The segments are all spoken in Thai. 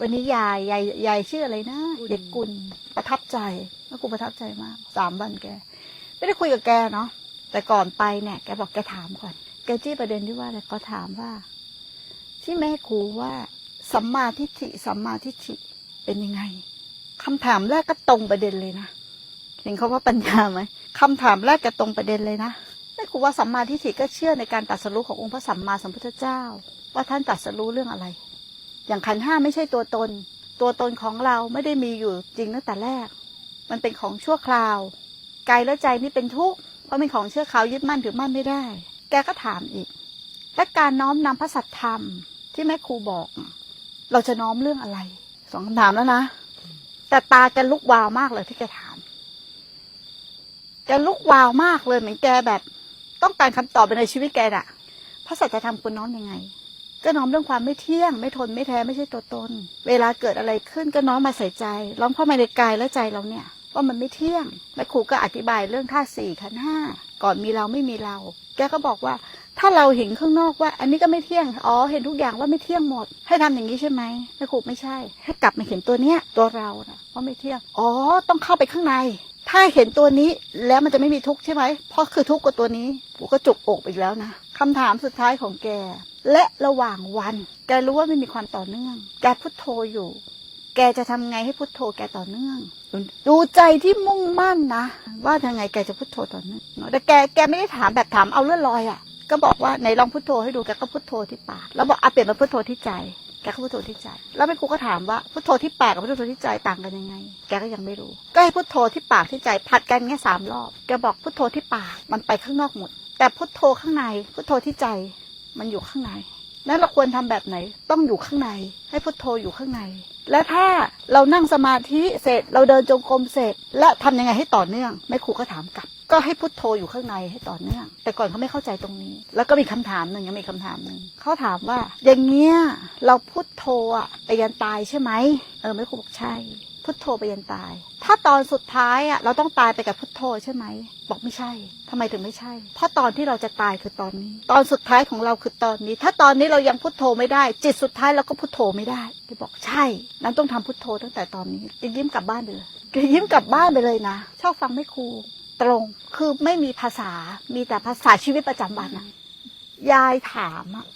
วันนี้ยายยายยายชื่ออะไรนะเด็กกุลประทับใจแม่ครูประทับใจมากสามวันแกไม่ได้คุยกับแกเนาะแต่ก่อนไปเนี่ยแกบอกแกถามก่อนแกจี้ประเด็นที่ว่าอะไรก็ถามว่า ที่แม่ครูว่าสัมมาทิฏฐิสัมมาทิฏฐิเป็นยังไงคำถามแรกก็ตรงประเด็นเลยนะเห็นเขาว่าปัญญาไหมคำถามแรกก็ตรงประเด็นเลยนะแม่ครูว่าสัมมาทิฏฐิก็เชื่อในการตรัสรู้ขององค์พระสัมมาสัมพุทธเจ้า ว่าท่านตรัสรู้เรื่องอะไร อย่างขันห้าไม่ใช่ตัวตน ตัวตนของเราไม่ได้มีอยู่จริงตั้งแต่แรก มันเป็นของชั่วคราว กายและใจนี่เป็นทุกข์เพราะเป็นของเชื่อเขายึดมั่นถือมั่นไม่ได้ แกก็ถามอีก และการน้อมนำพระสัทธรรมที่แม่ครูบอก เราจะน้อมเรื่องอะไร สองคำถามแล้วนะ แต่ตาแกลุกวาวมากเลยที่แกถาม แกลุกวาวมากเลยเหมือนแกแบบ ต้องการคำตอบในชีวิตแกอะพระสัจธรรมคุณน้อมยังไง ก็น้อมเรื่องความไม่เที่ยง ไม่ทนไม่แท้ไม่ใช่ตัวตน เวลาเกิดอะไรขึ้นก็น้อมมาใส่ใจล้อมเข้ามาในกายและใจเราเนี่ยว่ามันไม่เที่ยงแม่ครูก็อธิบายเรื่องธาตุสี่ขันห้าก่อนมีเราไม่มีเรา แกก็บอกว่า ถ้าเราเห็นข้างนอกว่า อันนี้ก็ไม่เที่ยงอ๋อเห็นทุกอย่างว่าไม่เที่ยงหมด ให้ทำอย่างนี้ใช่ไหมแม่ครูไม่ใช่ ให้กลับมาเห็นตัวเนี้ยตัวเรานะว่าไม่เที่ยงอ๋อต้องเข้าไปข้างใน ถ้าเห็นตัวนี้แล้วมันจะไม่มีทุกข์ใช่ไหม เพราะคือทุกข์กับตัวนี้กูก็จุกอกอีกแล้วนะคำถามสุดท้ายของแก และระหว่างวัน แกรู้ว่าไม่มีความต่อเนื่อง แกพุทโธอยู่ แกจะทำไงให้พุทโธแกต่อเนื่อง ดูใจที่มุ่งมั่นนะ ว่าทางไงแกจะพุทโธต่อเนื่องแต่แกแกไม่ได้ถามแบบถามเอาเลื่อนลอยอะ่ะ ก็บอกว่าไหนลองพุทโธให้ดูแกก็พุทโธที่ปาก แล้วบอกอะเปลี่ยนมาพุทโธที่ใจ แกก็พุทโธที่ใจ แล้วแม่ครูก็ถามว่าพุทโธที่ปากกับพุทโธที่ใจต่างกันยังไง แกก็ยังไม่รู้ ก็ให้พุทโธที่ปากที่ใจผัดกันแค่สามรอบ แกบอกพุทโธที่ปากมันไปข้างนอกหมด แต่พุทโธข้างใน พุทโธที่ใจมันอยู่ข้างในนั้นเราควรทำแบบไหน ต้องอยู่ข้างใน ให้พุทโธอยู่ข้างใน และถ้าเรานั่งสมาธิเสร็จ เราเดินจงกรมเสร็จ และทำยังไงให้ต่อเนื่องแม่ครูก็ถามกลับ ก็ให้พุทโธอยู่ข้างในให้ต่อเนื่อง แต่ก่อนเขาไม่เข้าใจตรงนี้ แล้วก็มีคำถามหนึ่งยังมีคำถามหนึ่งเขาถามว่า อย่างเงี้ยเราพุทโธอะไปยันตายใช่ไหมเออแม่ครูบอกใช่ พุทโธไปยันตาย ถ้าตอนสุดท้ายอะเราต้องตายไปกับพุทโธใช่ไหมบอกไม่ใช่ทำไมถึงไม่ใช่ เพราะตอนที่เราจะตายคือตอนนี้ ตอนสุดท้ายของเราคือตอนนี้ ถ้าตอนนี้เรายังพุทโธไม่ได้ จิตสุดท้ายเราก็พุทโธไม่ได้ที่บอกใช่ นั้นต้องทำพุทโธตั้งแต่ตอนนี้จะยิ้มกลับบ้านเลยจะยิ้มกลับบ้านไปเลยนะ ชอบฟังไม่ครู ตรงคือไม่มีภาษา มีแต่ภาษาชีวิตประจำวันอะยายถามอะ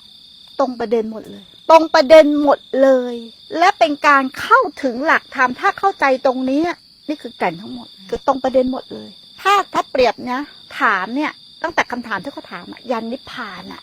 ตรงประเด็นหมดเลย ตรงประเด็นหมดเลย และเป็นการเข้าถึงหลักธรรมถ้าเข้าใจตรงนี้นี่คือแก่นทั้งหมด คือตรงประเด็นหมดเลย ถ้าถ้าเปรียบนะถามเนี่ย ตั้งแต่คำถามที่เขาถามอะยันนิพพานอะ